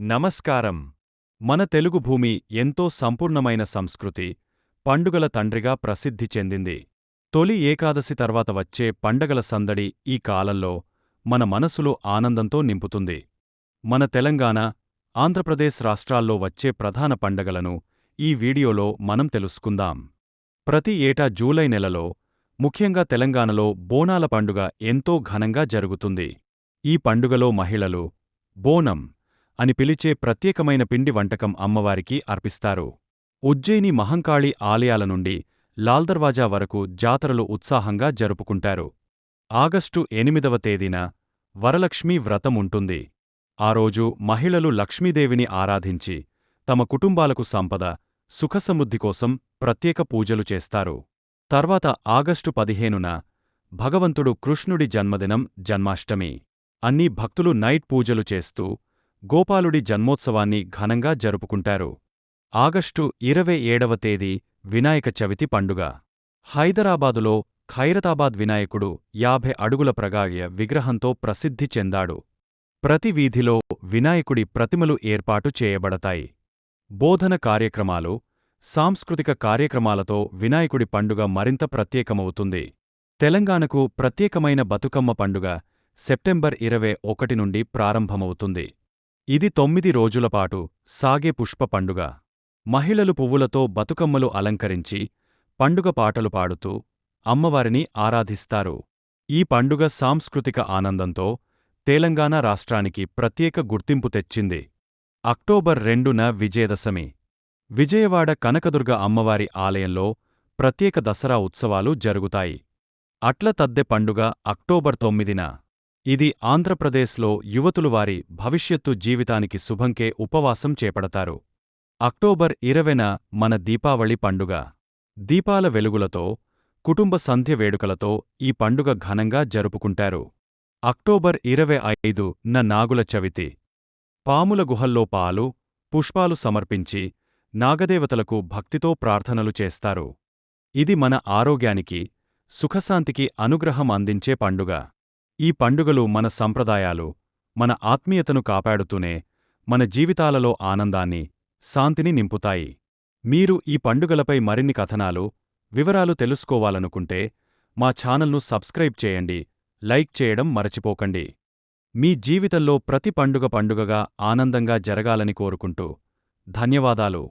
నమస్కారం. మన తెలుగు భూమి ఎంతో సంపూర్ణమైన సంస్కృతి పండుగల తండ్రిగా ప్రసిద్ధి చెందింది. తొలి ఏకాదశి తర్వాత వచ్చే పండగల సందడి ఈ కాలంలో మన మనసులో ఆనందంతో నింపుతుంది. మన తెలంగాణ ఆంధ్రప్రదేశ్ రాష్ట్రాల్లో వచ్చే ప్రధాన పండగలను ఈ వీడియోలో మనం తెలుసుకుందాం. ప్రతి ఏటా జూలై నెలలో ముఖ్యంగా తెలంగాణలో బోనాల పండుగ ఎంతో ఘనంగా జరుగుతుంది. ఈ పండుగలో మహిళలు బోనం అని పిలిచే ప్రత్యేకమైన పిండి వంటకం అమ్మవారికి అర్పిస్తారు. ఉజ్జయిని మహంకాళి ఆలయాల నుండి లాల్దర్వాజా వరకు జాతరలు ఉత్సాహంగా జరుపుకుంటారు. ఆగస్టు ఎనిమిదవ తేదీన వరలక్ష్మీ వ్రతం ఉంటుంది. ఆ రోజు మహిళలు లక్ష్మీదేవిని ఆరాధించి తమ కుటుంబాలకు సంపద సుఖసమృద్ధి కోసం ప్రత్యేక పూజలు చేస్తారు. తర్వాత ఆగస్టు పదిహేనున భగవంతుడు కృష్ణుడి జన్మదినం జన్మాష్టమి. అన్నీ భక్తులు నైట్ పూజలు చేస్తూ గోపాలుడి జన్మోత్సవాన్ని ఘనంగా జరుపుకుంటారు. ఆగస్టు ఇరవై ఏడవ తేదీ వినాయక చవితి పండుగ. హైదరాబాదులో ఖైరతాబాద్ వినాయకుడు యాభై అడుగుల ప్రగాయ విగ్రహంతో ప్రసిద్ధి చెందాడు. ప్రతి వీధిలో వినాయకుడి ప్రతిమలు ఏర్పాటు చేయబడతాయి. బోధన కార్యక్రమాలు సాంస్కృతిక కార్యక్రమాలతో వినాయకుడి పండుగ మరింత ప్రత్యేకమవుతుంది. తెలంగాణకు ప్రత్యేకమైన బతుకమ్మ పండుగ సెప్టెంబర్ ఇరవై ఒకటి నుండి ప్రారంభమవుతుంది. ఇది తొమ్మిది రోజులపాటు సాగే పుష్ప పండుగ. మహిళలు పువ్వులతో బతుకమ్మలు అలంకరించి పండుగ పాటలు పాడుతూ అమ్మవారిని ఆరాధిస్తారు. ఈ పండుగ సాంస్కృతిక ఆనందంతో తెలంగాణ రాష్ట్రానికి ప్రత్యేక గుర్తింపు తెచ్చింది. అక్టోబర్ రెండున విజయదశమి. విజయవాడ కనకదుర్గ అమ్మవారి ఆలయంలో ప్రత్యేక దసరా ఉత్సవాలు జరుగుతాయి. అట్ల తద్దె పండుగ అక్టోబర్ తొమ్మిదిన. ఇది ఆంధ్రప్రదేశ్లో యువతులు వారి భవిష్యత్తు జీవితానికి శుభంకే ఉపవాసం చేపడతారు. అక్టోబర్ ఇరవెన మన దీపావళి పండుగ. దీపాల వెలుగులతో కుటుంబ సంధ్య వేడుకలతో ఈ పండుగ ఘనంగా జరుపుకుంటారు. అక్టోబర్ ఇరవై ఐదు న నాగుల చవితి. పాముల గుహల్లో పాలు పుష్పాలు సమర్పించి నాగదేవతలకు భక్తితో ప్రార్థనలు చేస్తారు. ఇది మన ఆరోగ్యానికి సుఖశాంతికి అనుగ్రహం అందించే పండుగ. ఈ పండుగలు మన సంప్రదాయాలు మన ఆత్మీయతను కాపాడుతూనే మన జీవితాలలో ఆనందాన్ని శాంతిని నింపుతాయి. మీరు ఈ పండుగలపై మరిన్ని కథనాలు వివరాలు తెలుసుకోవాలనుకుంటే మా ఛానల్ను సబ్స్క్రైబ్ చేయండి లైక్ చేయడం మరచిపోకండి. మీ జీవితంలో ప్రతి పండుగ పండుగగా ఆనందంగా జరగాలని కోరుకుంటూ ధన్యవాదాలు.